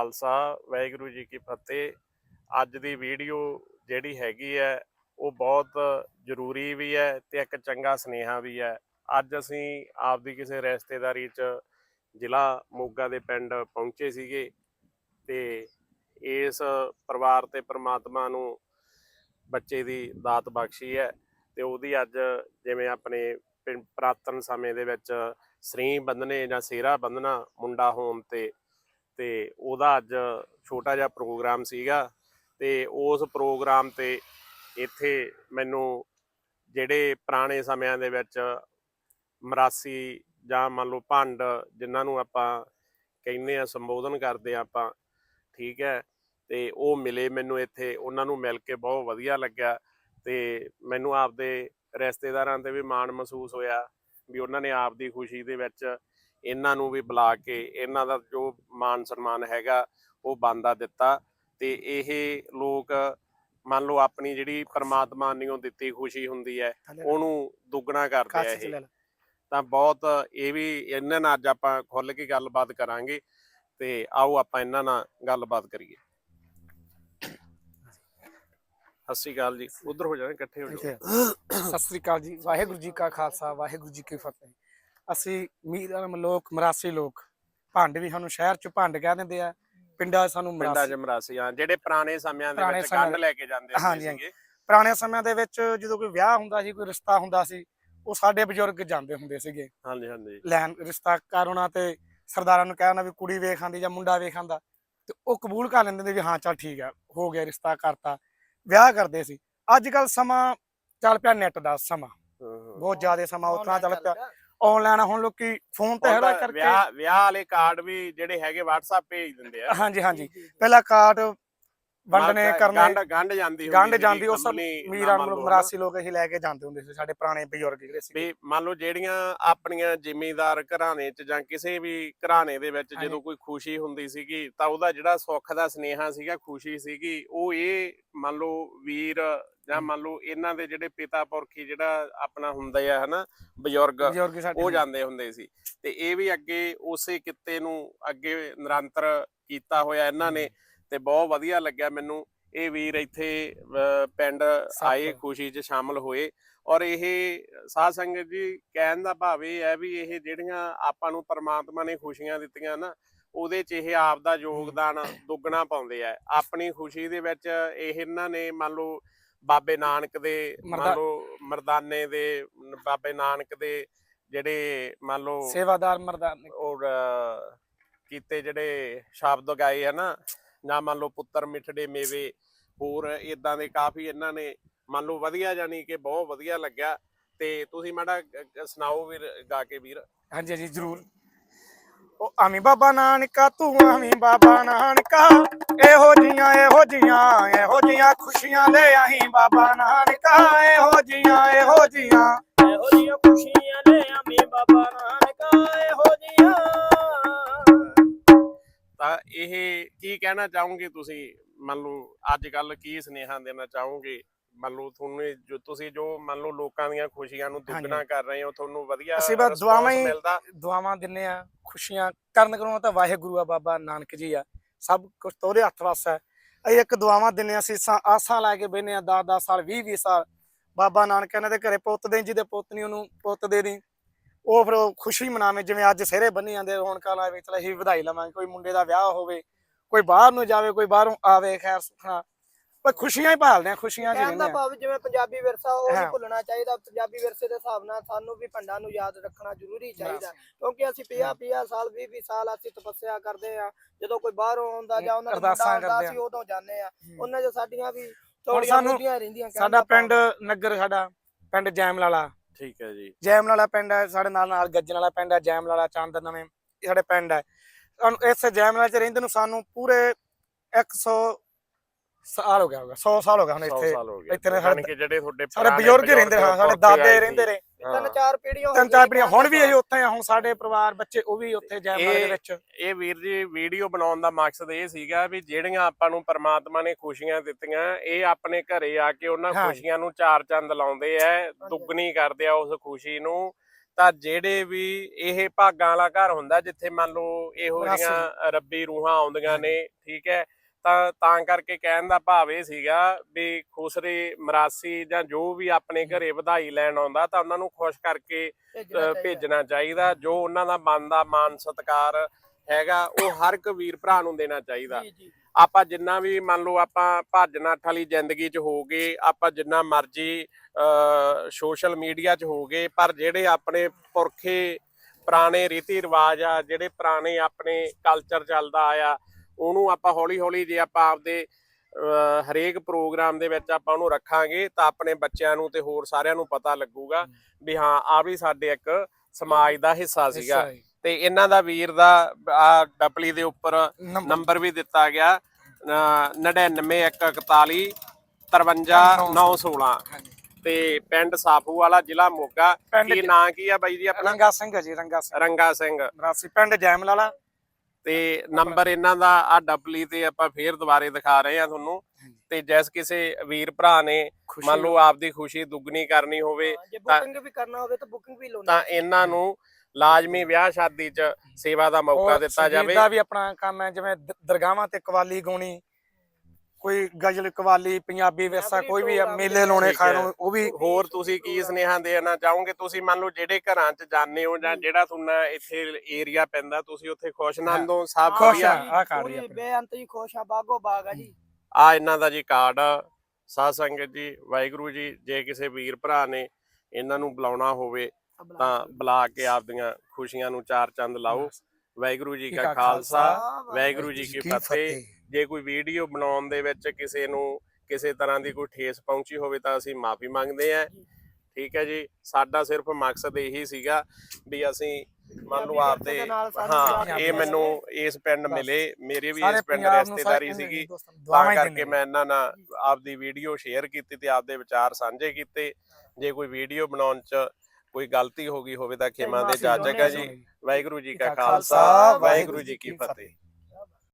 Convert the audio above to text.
ਖਾਲਸਾ, ਵਾਹਿਗੁਰੂ ਜੀ ਕੀ ਫਤਿਹ। ਅੱਜ ਦੀ ਵੀਡੀਓ ਜਿਹੜੀ ਹੈਗੀ ਹੈ, ਉਹ ਬਹੁਤ ਜ਼ਰੂਰੀ ਵੀ ਹੈ ਤੇ ਇੱਕ ਚੰਗਾ ਸੁਨੇਹਾ ਵੀ ਹੈ। ਅੱਜ ਅਸੀਂ ਆਪਦੀ ਕਿਸੇ ਰਿਸ਼ਤੇਦਾਰੀ 'ਚ ਜ਼ਿਲ੍ਹਾ ਮੋਗਾ ਦੇ ਪਿੰਡ ਪਹੁੰਚੇ ਸੀਗੇ ਤੇ ਇਸ ਪਰਿਵਾਰ ਤੇ ਪ੍ਰਮਾਤਮਾ ਨੂੰ ਬੱਚੇ ਦੀ ਦਾਤ ਬਖਸ਼ੀ ਹੈ ਤੇ ਉਹਦੀ ਅੱਜ ਜਿਵੇਂ ਆਪਣੇ ਪਿੰ- ਪੁਰਾਤਨ ਸਮੇਂ ਦੇ ਵਿੱਚ ਸਰੀ ਬੰਧਨੇ ਜਾਂ ਸੇਰਾ ਬੰਧਨਾ ਮੁੰਡਾ ਹੋਮ ਤੇ ਤੇ ਉਹਦਾ ਅੱਜ ਛੋਟਾ ਜਿਹਾ ਪ੍ਰੋਗਰਾਮ ਸੀਗਾ ਤੇ ਉਸ ਪ੍ਰੋਗਰਾਮ ਤੇ ਇੱਥੇ ਮੈਨੂੰ ਜਿਹੜੇ ਪੁਰਾਣੇ ਸਮਿਆਂ ਦੇ ਵਿੱਚ ਮਰਾਸੀ ਜਾਂ ਮੰਨ ਲਓ ਭੰਡ ਜਿਨ੍ਹਾਂ ਨੂੰ ਆਪਾਂ ਕਹਿੰਦੇ ਆ, ਸੰਬੋਧਨ ਕਰਦੇ ਆ ਆਪਾਂ, ਠੀਕ ਹੈ, ਤੇ ਉਹ ਮਿਲੇ ਮੈਨੂੰ ਇੱਥੇ, ਉਹਨਾਂ ਨੂੰ ਮਿਲ ਕੇ ਬਹੁਤ ਵਧੀਆ ਲੱਗਿਆ ਤੇ ਮੈਨੂੰ ਆਪਦੇ ਰਿਸ਼ਤੇਦਾਰਾਂ ਤੇ ਵੀ ਮਾਣ ਮਹਿਸੂਸ ਹੋਇਆ ਵੀ ਉਹਨਾਂ ਨੇ ਆਪਦੀ ਖੁਸ਼ੀ ਦੇ ਵਿੱਚ ਇਹਨਾਂ ਨੂੰ ਵੀ ਬੁਲਾ ਕੇ ਇਹਨਾਂ ਦਾ ਜੋ ਮਾਨ ਸਨਮਾਨ ਹੈਗਾ ਉਹ ਬੰਦਾ ਦਿੱਤਾ ਤੇ ਇਹ ਲੋਕ ਮੰਨ ਲਓ ਆਪਣੀ ਜਿਹੜੀ ਪਰਮਾਤਮਾ ਨੇ ਦਿੱਤੀ ਖੁਸ਼ੀ ਹੁੰਦੀ ਹੈ ਉਹਨੂੰ ਦੁੱਗਣਾ ਕਰਦੇ ਆ ਇਹ। ਤਾਂ ਬਹੁਤ ਇਹ ਵੀ ਇਹਨਾਂ ਨਾਲ ਅੱਜ ਆਪਾਂ ਖੁੱਲ ਕੇ ਗੱਲਬਾਤ ਕਰਾਂਗੇ ਤੇ ਆਓ ਆਪਾਂ ਇਹਨਾਂ ਨਾਲ ਗੱਲਬਾਤ ਕਰੀਏ। ਸਤਿ ਸ਼੍ਰੀ ਅਕਾਲ ਜੀ। ਉਧਰ ਹੋ ਜਾਣਾ ਇਕੱਠੇ ਹੋ ਜਾਓ। ਸਤਿ ਸ੍ਰੀ ਅਕਾਲ ਜੀ। ਵਾਹਿਗੁਰੂ ਜੀ ਕਾ ਖਾਲਸਾ ਵਾਹਿਗੁਰੂ ਜੀ ਕੀ ਫਤਿਹ। ਅਸੀਂ ਮੀਰਮ ਲੋਕ ਮਰਾਸੀ ਲੋਕ ਭੰਡ ਵੀ ਸਾਨੂੰ ਸ਼ਹਿਰ ਚ ਭੰਡ ਕਹਿ ਦਿੰਦੇ ਆ ਪਿੰਡਾਂ 'ਚ ਸਾਨੂੰ ਪਿੰਡਾਂ ਮਰਾਸੀ। ਚ ਮਰਾਸੀਆਂ ਜਿਹੜੇ ਪੁਰਾਣੇ ਸਮਿਆਂ ਦੇ ਪੁਰਾਣੇ ਵਿੱਚ ਸਮਿਆਂ ਗੰਢ ਲੈ ਕੇ ਜਾਂਦੇ ਹੁੰਦੇ ਹਾਂਜੀ, ਹਾਂਜੀ। ਸੀਗੇ। ਪੁਰਾਣੇ ਸਮਿਆਂ ਦੇ ਵਿੱਚ ਜਦੋਂ ਕੋਈ ਵਿਆਹ ਹੁੰਦਾ ਸੀ ਕੋਈ ਰਿਸ਼ਤਾ ਹੁੰਦਾ ਸੀ ਉਹ ਸਾਡੇ ਬਜ਼ੁਰਗ ਜਾਂਦੇ ਹੁੰਦੇ ਸੀਗੇ। ਹਾਂਜੀ ਹਾਂਜੀ। ਲੈਣ ਰਿਸ਼ਤਾ ਕਰਉਣਾ ਤੇ ਸਰਦਾਰਾਂ ਨੂੰ ਕਹਿਣਾ ਵੀ ਕੁੜੀ ਵੇਖ ਆਂਦੀ ਜਾਂ ਮੁੰਡਾ ਵੇਖ ਆਂਦਾ ਤੇ ਉਹ ਕਬੂਲ ਕਰ ਲੈਂਦੇ ਨੇ ਵੀ ਹਾਂ ਚੱਲ ਠੀਕ ਆ ਹੋ ਗਿਆ ਰਿਸ਼ਤਾ ਕਰਤਾ। ਵਿਆਹ ਕਰਦੇ ਸੀ। ਅੱਜ ਕੱਲ ਸਮਾਂ ਚੱਲ ਪਿਆ ਨੈਟ ਦਾ ਸਮਾਂ। ਬਹੁਤ ਜ਼ਿਆਦਾ ਸਮਾਂ ਉਤਨਾ ਚੱਲ ਪਿਆ। ਆਨਲਾਈਨ ਹੁਣ ਲੋਕੀ ਫੋਨ ਤੇ ਹੈੜਾ ਕਰਕੇ ਵਿਆਹ ਵਿਆਹ ਵਾਲੇ ਕਾਰਡ ਵੀ ਜਿਹੜੇ ਹੈਗੇ WhatsApp ਭੇਜ ਦਿੰਦੇ ਆ। ਹਾਂਜੀ ਹਾਂਜੀ। ਪਹਿਲਾਂ ਕਾਰਡ ਵੰਡਨੇ ਕਰਨੇ ਗੰਢ ਜਾਂਦੀ ਹੁੰਦੀ ਗੰਢ ਜਾਂਦੀ ਉਹ ਸਭ ਕੰਬਣੀ ਨਾ ਮੀਰਾਂ ਲਓ, ਮਰਾਸੀ ਲੋਕ ਅਸੀਂ ਲੈ ਕੇ ਜਾਂਦੇ ਹੁੰਦੇ ਸੀ ਸਾਡੇ ਪੁਰਾਣੇ ਬਜ਼ੁਰਗ ਜਿਹੜੇ ਸੀ ਵੀ ਮੰਨ ਲਓ ਜਿਹੜੀਆਂ ਆਪਣੀਆਂ ਜ਼ਿਮੀਂਦਾਰ ਘਰਾਣੇ 'ਚ ਜਾਂ ਕਿਸੇ ਵੀ ਘਰਾਣੇ ਦੇ ਵਿੱਚ। ਜਦੋਂ ਕੋਈ ਖੁਸ਼ੀ ਹੁੰਦੀ ਸੀਗੀ ਤਾਂ ਉਹਦਾ ਜਿਹੜਾ ਸੁੱਖ ਦਾ ਸਨੇਹਾ ਸੀਗਾ ਖੁਸ਼ੀ ਸੀਗੀ ਉਹ ਇਹ ਮੰਨ ਲਓ ਵੀਰ ਜਾਂ। ਮੰਨ ਲਓ ਇਹਨਾਂ ਦੇ ਜਿਹੜੇ ਪਿਤਾ ਪੁਰਖੀ ਜਿਹੜਾ ਆਪਣਾ ਹੁੰਦੇ ਆ ਹਨਾ ਬਜ਼ੁਰਗ ਉਹ ਜਾਂਦੇ ਹੁੰਦੇ ਸੀ। ਤੇ ਇਹ ਵੀ ਅੱਗੇ ਉਸੇ ਕਿੱਤੇ ਨੂੰ ਅੱਗੇ ਨਿਰੰਤਰ ਕੀਤਾ ਹੋਇਆ ਇਹਨਾਂ ਨੇ ਤੇ ਬਹੁਤ ਵਧੀਆ ਲੱਗਿਆ ਮੈਨੂੰ। ਇਹ ਵੀਰ ਇੱਥੇ ਪਿੰਡ ਆਏ ਖੁਸ਼ੀ 'ਚ ਸ਼ਾਮਲ ਹੋਏ। ਔਰ ਇਹ ਸਾਧ ਸੰਗਤ ਜੀ ਕਹਿਣ ਦਾ ਭਾਵ ਇਹ ਹੈ ਵੀ ਇਹ ਜਿਹੜੀਆਂ ਆਪਾਂ ਨੂੰ ਪਰਮਾਤਮਾ ਨੇ ਖੁਸ਼ੀਆਂ ਦਿੱਤੀਆਂ ਨਾ ਉਹਦੇ 'ਚ ਇਹ ਆਪ ਦਾ ਯੋਗਦਾਨ ਦੁੱਗਣਾ ਪਾਉਂਦੇ ਆ। ਆਪਣੀ ਖੁਸ਼ੀ ਦੇ ਵਿੱਚ ਇਹ ਇਹਨਾਂ ਨੇ ਮੰਨ ਲਓ ਬਾਬੇ ਨਾਨਕ ਦੇ ਮੰਨ ਲਓ ਮਰਦਾਨੇ ਦੇ ਬਾਬੇ ਨਾਨਕ ਦੇ ਜਿਹੜੇ ਮੰਨ ਲਓ ਸੇਵਾਦਾਰ ਮਰਦਾਨ। ਔਰ ਕੀਤੇ ਜਿਹੜੇ ਸ਼ਬਦ ਗਾਏ ਆ ਨਾ ਜਾਂ ਮੰਨ ਲਓ ਪੁੱਤਰ ਮਿੱਠੜੇ ਮੇਵੇ ਹੋਰ ਇਦਾਂ ਦੇ ਕਾਫੀ ਇਹਨਾਂ ਨੇ ਮੰਨ ਲਓ ਵਧੀਆ ਜਾਨੀ ਕਿ ਬਹੁਤ ਵਧੀਆ ਲੱਗਿਆ। ਤੇ ਤੁਸੀਂ ਮਾੜਾ ਸੁਣਾਓ ਵੀਰ ਗਾ ਕੇ ਵੀਰ। ਹਾਂਜੀ ਹਾਂਜੀ ਜ਼ਰੂਰ। ਉਹ ਆਮੀ ਬਾਬਾ ਨਾਨਕਾ ਤੂੰ ਆਮੀ ਬਾਬਾ ਨਾਨਕਾ। ਇਹੋ ਜੀਆਂ ਇਹੋ ਜੀਆਂ ਇਹੋ ਜੀਆਂ ਖੁਸ਼ੀਆਂ ਲੈ ਆਹੀਂ ਬਾਬਾ ਨਾਨਕਾ। ਇਹੋ ਜੀਆਂ ਇਹੋ ਜੀਆਂ। ਇਹੋ ਖੁਸ਼ੀਆਂ ਲੈ ਆਮੀ ਬਾਬਾ ਨਾਨਕਾ। ਇਹੋ ਜਿਹੀਆਂ ਤਾਂ ਇਹ ਕੀ ਕਹਿਣਾ ਚਾਹੋਗੇ ਤੁਸੀਂ? ਮੰਨ ਲਓ ਅੱਜ ਕੱਲ ਕੀ ਸੁਨੇਹਾ ਦੇਣਾ ਚਾਹੋਗੇ? ਮੰਨ ਲਓ ਤੁਹਾਨੂੰ ਜੋ ਤੁਸੀਂ ਜੋ ਮੰਨ ਲਓ ਲੋਕਾਂ ਦੀਆਂ ਖੁਸ਼ੀਆਂ ਨੂੰ ਦੁੱਗਣਾ। ਕਰ ਰਹੇ ਹੋ ਤੁਹਾਨੂੰ ਵਧੀਆ ਅਸੀਂ ਬਸ ਦੁਆਵਾਂ ਹੀ- ਦੁਆਵਾਂ ਦਿੰਨੇ ਆ ਖੁਸ਼ੀਆਂ ਕਰਨ ਕਰੋ ਤਾਂ ਵਾਹਿਗੁਰੂ ਆ ਬਾਬਾ ਨਾਨਕ ਜੀ ਆ। ਸਭ ਕੁਝ ਤੋਰੇ ਹੱਥ ਵਸ ਹੈ ਅਸੀਂ ਇੱਕ ਦੁਆਵਾਂ ਦਿੰਨੇ ਆ ਸੀਸਾਂ ਆਸਾਂ ਲੈ ਕੇ ਬੈਨੇ ਆ 10 10 ਸਾਲ 20 20 ਸਾਲ। ਬਾਬਾ ਨਾਨਕ ਇਹਨਾਂ ਦੇ ਘਰੇ ਪੁੱਤ ਦੇ ਜਿਹਦੇ ਪੁੱਤ ਨਹੀਂ ਉਹਨੂੰ ਪੁੱਤ ਦੇ ਦੀ। ਉਹ ਫਿਰ ਉਹ ਖੁਸ਼ੀ ਮਨਾਵੇ ਜਿਵੇਂ ਅੱਜ ਸਿਹਰੇ ਬੰਨੀ ਜਾਂਦੇ ਹੁਣ ਕਾਲਾ ਵਿੱਚ ਚਲ ਅਸੀਂ ਵਧਾਈ ਲਵਾਂਗੇ ਕੋਈ ਮੁੰਡੇ ਦਾ ਵਿਆਹ ਹੋਵੇ ਕੋਈ ਬਾਹਰ ਨੂੰ ਜਾਵੇ ਕੋਈ ਬਾਹਰੋਂ ਆਵੇ ਖੈਰ ਸੁਖਣਾ। ਪਰ ਖੁਸ਼ੀਆਂ ਹੀ ਭਾਲਦੇ ਆ ਖੁਸ਼ੀਆਂ 'ਚ ਕਹਿਣ ਦਾ ਰਹਿੰਦੇ ਆ। ਭਾਵ ਜਿਵੇਂ ਪੰਜਾਬੀ ਵਿਰਸਾ ਉਹ ਹਾਂ। ਨਹੀਂ ਭੁੱਲਣਾ ਚਾਹੀਦਾ। ਪੰਜਾਬੀ ਵਿਰਸੇ ਦੇ ਹਿਸਾਬ ਨਾਲ ਸਾਨੂੰ ਵੀ ਭੰਡਾਂ ਨੂੰ ਯਾਦ ਰੱਖਣਾ ਜ਼ਰੂਰੀ ਚਾਹੀਦਾ ਕਿਉਂਕਿ ਅਸੀਂ 50 50 ਸਾਲ 20 20 ਸਾਲ ਅਸੀਂ ਤਪੱਸਿਆ ਕਰਦੇ ਆ ਜਦੋਂ ਕੋਈ ਬਾਹਰੋਂ ਆਉਂਦਾ ਜਾਂ ਉਹਨਾਂ ਦਾ ਮੁੰਡਾ ਅਰਦਾਸਾਂ ਆਉਂਦਾ ਕਰਦੇ ਆ। ਅਸੀਂ ਉਦੋਂ ਜਾਂਦੇ ਆ ਉਹਨਾਂ 'ਚ ਸਾਡੀਆਂ ਵੀ ਸਾਨੂੰ ਥੋੜੀਆਂ ਮੁੱਦੀਆਂ ਰਹਿੰਦੀਆਂ ਕਹਿਣ ਸਾਡਾ ਦਾ ਭਾਵ। ਪਿੰਡ ਨਗਰ ਸਾਡਾ ਪਿੰਡ ਜੈਮਲਾਲਾ। ਠੀਕ ਹੈ ਜੀ। ਜੈਮ ਵਾਲਾ ਪਿੰਡ ਹੈ ਸਾਡੇ ਨਾਲ ਨਾਲ ਗੱਜਣ ਵਾਲਾ ਪਿੰਡ ਹੈ ਜੈਮ ਵਾਲਾ ਚੰਦ ਨਵੇਂ ਇਹ ਸਾਡੇ ਪਿੰਡ ਹੈ। ਸਾਨੂੰ ਇਸ ਜੈਮ ਵਾਲੇ ਚ ਰਹਿੰਦੇ ਨੂੰ ਸਾਨੂੰ ਪੂਰੇ 100 ਸਾਲ ਹੋ ਗਿਆ ਹੋਗਾ 100 ਸਾਲ ਹੋ ਗਿਆ ਹੁਣ 100 ਇੱਥੇ ਇੱਥੇ ਨੇ ਸਾਡੇ- ਜਿਹੜੇ ਤੁਹਾਡੇ ਸਾਡੇ ਬਜ਼ੁਰਗ ਹੀ ਰਹਿੰਦੇ ਹਾਂ ਸਾਡੇ ਦਾਦੇ ਰਹਿੰਦੇ ਰਹੇ ਤਿੰਨ। ਚਾਰ ਪੀੜ੍ਹੀਆਂ ਤਿੰਨ ਚਾਰ ਪੀੜ੍ਹੀਆਂ ਹੁਣ ਵੀ ਅਸੀਂ ਉੱਥੇ ਆ ਹੁਣ ਸਾਡੇ ਪਰਿਵਾਰ ਬੱਚੇ ਉਹ ਵੀ ਉੱਥੇ ਵਾਲੇ ਦੇ ਇਹ- ਵਿੱਚ। ਇਹ ਵੀਰ ਜੀ ਵੀਡੀਓ ਬਣਾਉਣ ਦਾ ਮਕਸਦ ਇਹ ਸੀਗਾ ਵੀ ਜਿਹੜੀਆਂ ਆਪਾਂ ਨੂੰ ਪਰਮਾਤਮਾ ਨੇ ਖੁਸ਼ੀਆਂ ਦਿੱਤੀਆਂ ਇਹ ਆਪਣੇ ਘਰੇ ਆ ਕੇ ਉਹਨਾਂ। ਖੁਸ਼ੀਆਂ ਨੂੰ ਚਾਰ ਚੰਦ ਲਾਉਂਦੇ ਐ ਦੁੱਗਣੀ ਕਰਦੇ ਆ ਉਸ ਖੁਸ਼ੀ ਨੂੰ। ਤਾਂ ਜਿਹੜੇ ਵੀ ਇਹ ਭਾਗਾਂ ਵਾਲਾ ਘਰ ਹੁੰਦਾ ਜਿੱਥੇ ਮੰਨ ਲਓ ਇਹੋ। ਜਿਹੀਆਂ ਰੱਬੀ ਰੂਹਾਂ ਆਉਂਦੀਆਂ ਨੇ ਠੀਕ ਹੈ ਤਾਂ ਤਾਂ ਕਰਕੇ ਕਹਿਣ ਦਾ ਭਾਵ ਇਹ ਸੀਗਾ ਵੀ ਖੁਸਰੇ ਮਰਾਸੀ ਜਾਂ ਜੋ ਵੀ ਆਪਣੇ ਘਰੇ ਵਧਾਈ ਲੈਣ ਆਉਂਦਾ ਤਾਂ ਉਹਨਾਂ ਨੂੰ ਖੁਸ਼ ਕਰਕੇ ਭੇਜਣਾ ਚਾਹੀਦਾ। ਜੋ ਉਹਨਾਂ ਦਾ ਬਣਦਾ ਮਾਨ ਸਤਿਕਾਰ ਹੈਗਾ ਉਹ ਹਰ ਇੱਕ ਵੀਰ ਭਰਾ ਨੂੰ ਦੇਣਾ ਚਾਹੀਦਾ। ਆਪਾਂ ਜਿੰਨਾ ਵੀ ਮੰਨ ਲਓ ਆਪਾਂ ਭੱਜ ਨੱਠ ਵਾਲੀ ਜ਼ਿੰਦਗੀ 'ਚ ਹੋ ਗਏ ਆਪਾਂ ਜਿੰਨਾ ਮਰਜ਼ੀ ਸੋਸ਼ਲ ਮੀਡੀਆ 'ਚ ਹੋ ਗਏ ਪਰ ਜਿਹੜੇ ਆਪਣੇ ਪੁਰਖੇ ਪੁਰਾਣੇ ਰੀਤੀ ਰਿਵਾਜ ਆ ਜਿਹੜੇ ਪੁਰਾਣੇ ਆਪਣੇ ਕਲਚਰ ਚੱਲਦਾ ਆਇਆ ਉਹਨੂੰ ਆਪਾਂ ਹੌਲੀ ਹੌਲੀ ਜੇ ਆਪਾਂ ਆਪਦੇ ਹਰੇਕ ਪ੍ਰੋਗਰਾਮ ਦੇ ਵਿੱਚ ਆਪਾਂ ਉਹਨੂੰ ਰੱਖਾਂਗੇ ਤਾਂ ਆਪਣੇ ਬੱਚਿਆਂ ਨੂੰ ਤੇ ਹੋਰ ਸਾਰਿਆਂ ਨੂੰ ਪਤਾ ਲੱਗੂਗਾ ਵੀ ਹਾਂ ਆ ਵੀ ਸਾਡੇ ਇੱਕ ਸਮਾਜ ਦਾ ਹਿੱਸਾ ਸੀਗਾ। ਤੇ ਇਹਨਾਂ ਦਾ ਵੀਰ ਦਾ ਆ ਡਪਲੀ ਦੇ ਉੱਪਰ ਨੰਬਰ। ਵੀ ਦਿੱਤਾ ਗਿਆ 99141 53916 ਤੇ ਪਿੰਡ ਸਾਫੂ ਵਾਲਾ ਜ਼ਿਲ੍ਹਾ ਮੋਗਾ। ਕੀ ਨਾਂ ਕੀ ਆ ਬਾਈ ਜੀ ਆਪਣਾ? ਰੰਗਾ ਸਿੰਘ ਜੀ ਰੰਗਾ ਸਿੰਘ। ਰੰਗਾ ਸਿੰਘ। ਮਰਾਸੀ ਪਿੰਡ ਜੈਮਲ ਵਾਲਾ ਤੇ ਨੰਬਰ ਇਹਨਾਂ ਦਾ ਆ ਡਬਲੀ ਤੇ ਆਪਾਂ ਫੇਰ ਦੁਬਾਰੇ ਦਿਖਾ ਰਹੇ ਆ ਤੁਹਾਨੂੰ। ਤੇ ਜਿਸ ਕਿਸੇ ਵੀਰ ਭਰਾ ਨੇ ਮੰਨ ਲਓ ਆਪਦੀ ਖੁਸ਼ੀ ਦੁੱਗਣੀ ਕਰਨੀ ਹੋਵੇ ਜੇ ਤਾਂ- ਬੁਕਿੰਗ ਵੀ ਕਰਨਾ ਹੋਵੇ ਤਾਂ ਬੁਕਿੰਗ ਵੀ ਲਾਉਣੀ ਤਾਂ ਇਹਨਾਂ ਨੂੰ ਲਾਜ਼ਮੀ ਵਿਆਹ ਸ਼ਾਦੀ 'ਚ ਸੇਵਾ ਦਾ ਮੌਕਾ ਦਿੱਤਾ ਜਾਵੇ। ਦਾ ਵੀ ਆਪਣਾ ਕੰਮ ਹੈ ਜਿਵੇਂ ਦ- ਦਰਗਾਹਾਂ ਤੇ ਕਵਾਲੀ ਗਾਉਣੀ ਕੋਈ ਗਜ਼ਲ ਕਵਾਲੀ ਪੰਜਾਬੀ ਵਿਰਸਾ ਕੋਈ ਵੀ ਆ, ਮੇਲੇ ਲਾਉਣੇ ਖਾਣ। ਨੂੰ ਉਹ ਵੀ ਹੋਰ ਤੁਸੀਂ ਕੀ ਸੁਨੇਹਾ ਦੇਣਾ ਚਾਹੋਗੇ? ਤੁਸੀਂ ਮੰਨ ਲਓ ਜਿਹੜੇ ਘਰਾਂ 'ਚ ਜਾਂਦੇ ਹੋ ਜਾਂ ਜਿਹੜਾ ਤੁਹਾਨੂੰ ਇੱਥੇ ਏਰੀਆ ਪੈਂਦਾ ਤੁਸੀਂ ਉੱਥੇ ਖੁਸ਼ਨੰਦ ਹੋ। ਸਭ ਖੁਸ਼ ਵਧੀਆ। ਆ। ਆਹ ਕਾਰਡ ਜੀ ਪੂਰੀ। ਬੇਅੰਤ ਹੀ ਖੁਸ਼ ਆ ਬਾਗੋ ਬਾਗ ਆ ਜੀ। ਆ ਇਹਨਾਂ ਦਾ ਜੀ ਕਾਰਡ ਸਾਧ ਸੰਗਤ ਜੀ ਵਾਹਿਗੁਰੂ ਜੀ ਜੇ ਕਿਸੇ ਵੀਰ ਭਰਾ ਨੇ ਇਹਨਾਂ ਨੂੰ ਬੁਲਾਉਣਾ ਹੋਵੇ ਆ ਤਾਂ। ਬੁਲਾ ਕੇ ਆਪਦੀਆਂ ਖੁਸ਼ੀਆਂ ਨੂੰ ਚਾਰ ਚੰਦ ਲਾਓ। ਵਾਹਿਗੁਰੂ ਜੀ ਕਾ ਖਾਲਸਾ ਵਾਹਿਗੁਰੂ ਜੀ ਕੀ ਫਤਿਹ। ਜੇ ਕੋਈ ਵੀਡੀਓ ਬਣਾਉਣ ਦੇ ਵਿੱਚ ਕਿਸੇ ਨੂੰ ਕਿਸੇ ਤਰ੍ਹਾਂ ਦੀ ਕੋਈ ਠੇਸ ਪਹੁੰਚੀ ਹੋਵੇ ਤਾਂ ਅਸੀਂ ਮਾਫੀ ਮੰਗਦੇ ਹਾਂ। ਠੀਕ ਹੈ ਜੀ। ਸਾਡਾ ਸਿਰਫ ਮਕਸਦ ਇਹੀ ਸੀਗਾ ਵੀ ਅਸੀਂ ਮੰਨ ਲਓ ਆਪਦੇ ਹਾਂ ਇਹ ਮੈਨੂੰ ਇਸ ਪਿੰਡ ਮਿਲੇ। ਮੇਰੇ ਵੀ ਇਸ ਪਿੰਡ ਰਿਸ਼ਤੇਦਾਰੀ ਸੀਗੀ। ਤਾਂ ਕਰਕੇ ਮੈਂ ਇਹਨਾਂ ਨਾਲ ਆਪਦੀ ਵੀਡੀਓ ਸ਼ੇਅਰ ਕੀਤੀ ਤੇ ਆਪਦੇ ਵਿਚਾਰ ਸਾਂਝੇ ਕੀਤੇ। ਜੇ ਕੋਈ ਵੀਡੀਓ ਬਣਾਉਣ 'ਚ ਕੋਈ ਗਲਤੀ ਹੋ ਗਈ ਹੋਵੇ ਤਾਂ ਖਿਮਾ ਦੇ ਜਾਜਕ ਹੈ ਜੀ। ਵਾਹਿਗੁਰੂ ਜੀ ਕਾ ਖਾਲਸਾ, ਵਾਹਿਗੁਰੂ ਜੀ ਕੀ ਫਤਿਹ।